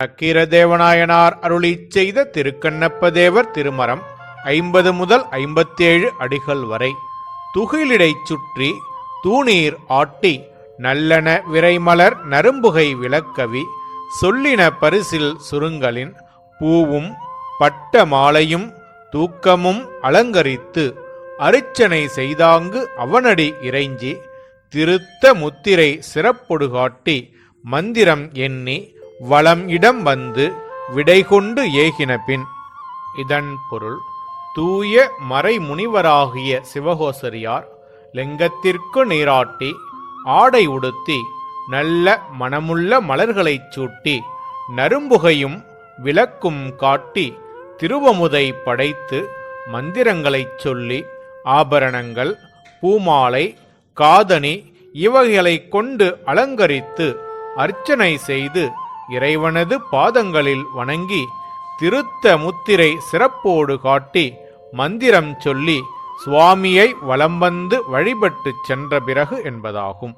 நக்கீரதேவநாயனார் அருளி செய்த திருக்கண்ணப்பதேவர் திருமரம் ஐம்பது முதல் ஐம்பத்தேழு அடிகள் வரை. துகிலிடைச் சுற்றி தூணீர் ஆட்டி நல்லன விரைமலர் நரும்புகை விளக்கவி சொல்லின பரிசில் சுருங்கலின் பூவும் பட்ட மாலையும் தூக்கமும் அலங்கரித்து அரிச்சனை செய்தாங்கு அவனடி இறைஞ்சி திருத்த முத்திரை சிறப்பொடுகாட்டி மந்திரம் எண்ணி வளம் இடம் வந்து விடைகொண்டு கொண்டு ஏகினபின் இதன் பொருள் தூய மறைமுனிவராகிய சிவகோசரியார் லிங்கத்திற்கு நீராட்டி ஆடை உடுத்தி நல்ல மனமுள்ள மலர்களைச் சூட்டி நரும்புகையும் விளக்கும் காட்டி திருவமுதை படைத்து மந்திரங்களைச் சொல்லி ஆபரணங்கள் பூமாலை காதணி இவைகளைக் கொண்டு அலங்கரித்து அர்ச்சனை செய்து இறைவனது பாதங்களில் வணங்கி திருத்த முத்திரை சிறப்போடு காட்டி மந்திரம் சொல்லி சுவாமியை வலம் வந்து வழிபட்டுச் சென்ற பிறகு என்பதாகும்.